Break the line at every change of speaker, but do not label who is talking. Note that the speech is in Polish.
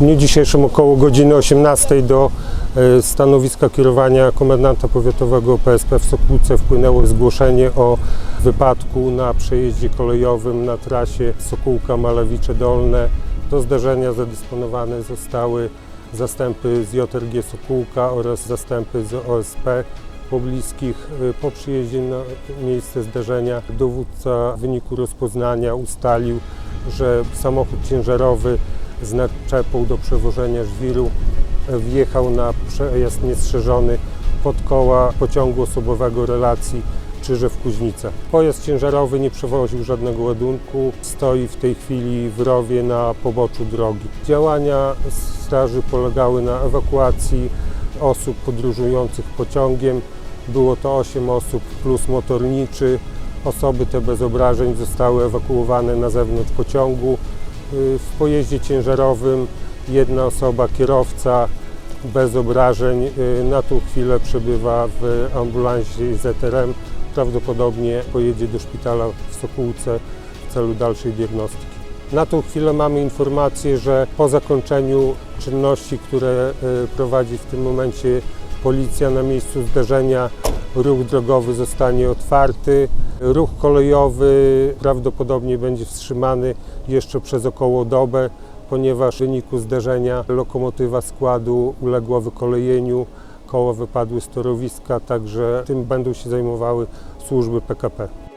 Dniu dzisiejszym około godziny 18 do e, stanowiska kierowania komendanta powiatowego PSP w Sokółce wpłynęło zgłoszenie o wypadku na przejeździe kolejowym na trasie Sokółka-Malawicze Dolne. Do zdarzenia zadysponowane zostały zastępy z JRG Sokółka oraz zastępy z OSP pobliskich. Y, Po przyjeździe na miejsce zdarzenia dowódca w wyniku rozpoznania ustalił, że samochód ciężarowy z naczepą do przewożenia żwiru e, wjechał na przejazd niestrzeżony pod koła pociągu osobowego relacji Czyżew Kuźnica. Pojazd ciężarowy nie przewoził żadnego ładunku, stoi w tej chwili w rowie na poboczu drogi. Działania straży polegały na ewakuacji osób podróżujących pociągiem. Było to 8 osób plus motorniczy. Osoby te bez obrażeń zostały ewakuowane na zewnątrz pociągu. W pojeździe ciężarowym jedna osoba, kierowca bez obrażeń, y, na tą chwilę przebywa w ambulansie ZRM. Prawdopodobnie pojedzie do szpitala w Sokółce w celu dalszej diagnostyki. Na tą chwilę mamy informację, że po zakończeniu czynności, które y, prowadzi w tym momencie policja na miejscu zdarzenia, ruch drogowy zostanie otwarty. Ruch kolejowy prawdopodobnie będzie wstrzymany jeszcze przez około dobę, ponieważ w wyniku zdarzenia lokomotywa składu uległa wykolejeniu, koła wypadły z torowiska, także tym będą się zajmowały służby PKP.